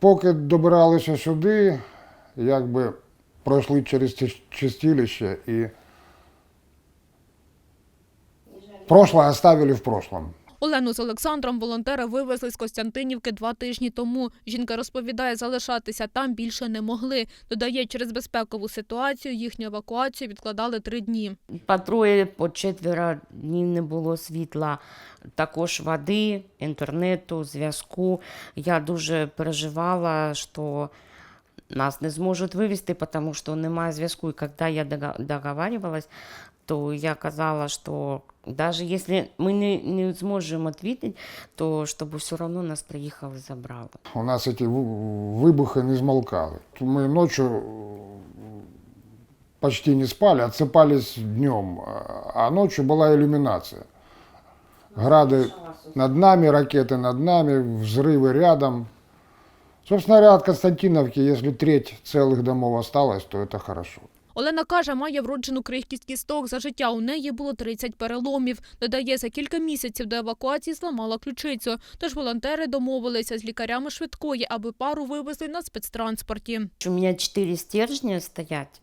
Поки добиралися сюди, якби пройшли через чистилище і прошлое оставили в прошлом. Олену з Олександром волонтери вивезли з Костянтинівки два тижні тому. Жінка розповідає, залишатися там більше не могли. Додає, через безпекову ситуацію їхню евакуацію відкладали три дні. По троє, по четверо днів не було світла, також води, інтернету, зв'язку. Я дуже переживала, що нас не зможуть вивезти, тому що немає зв'язку. І коли я договаривалась, то я казала, що навіть якщо ми не, не зможемо відповідати, то щоб все одно нас приїхали забрали. У нас эти вы- выбухи не смолкали. Мы ночью э, почти не спали, отсыпались днем, а- а ночью была иллюминация. Грады над нами, ракеты над нами, взрывы рядом. Собственно говоря, от Константиновки, если треть целых домов осталась, то это хорошо. Олена каже, має вроджену крихкість кісток. За життя у неї було 30 переломів. Додає, за кілька місяців до евакуації зламала ключицю. Тож волонтери домовилися з лікарями швидкої, аби пару вивезли на спецтранспорті. У мене чотири стержня стоять,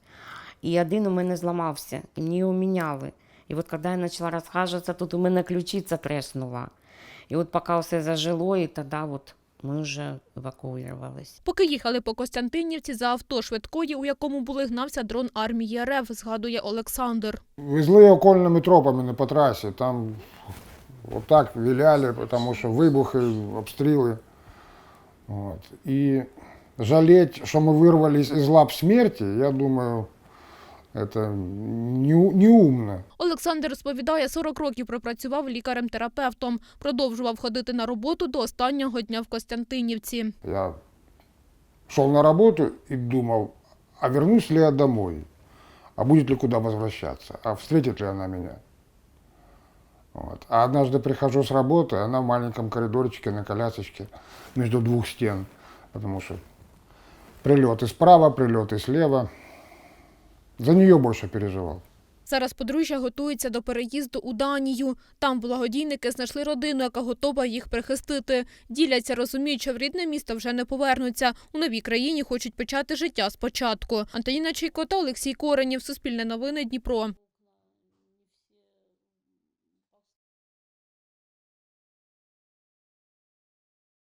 і один у мене зламався, і мені його міняли. І от коли я почала розхажуватися, тут у мене ключиця треснула. І от поки все зажило, і тоді от ми вже евакуювалися. Поки їхали по Костянтинівці за авто швидкої, у якому були гнався дрон армії РФ, згадує Олександр. Везли окольными тропами на по трассе, там вот так виляли, потому что выбухи, обстрелы. Вот. И жалеть, что мы вырвались из лап смерти, я думаю, это не- неумно. Олександр розповідає, 40 років пропрацював лікарем-терапевтом. Продовжував ходити на роботу до останнього дня в Костянтинівці. Я шел на работу и думал, а вернусь ли я домой, а будет ли куда возвращаться, а встретит ли она меня. Вот. А однажды прихожу с работы, она в маленьком коридорчике на колясочке между двух стен, потому что прилеты справа, прилеты слева. За нее больше переживал. Зараз подружжя готується до переїзду у Данію. Там благодійники знайшли родину, яка готова їх прихистити. Діляться, розуміють, що в рідне місто вже не повернуться. У новій країні хочуть почати життя спочатку. Антоніна Чайко та Олексій Коренів. Суспільне новини Дніпро.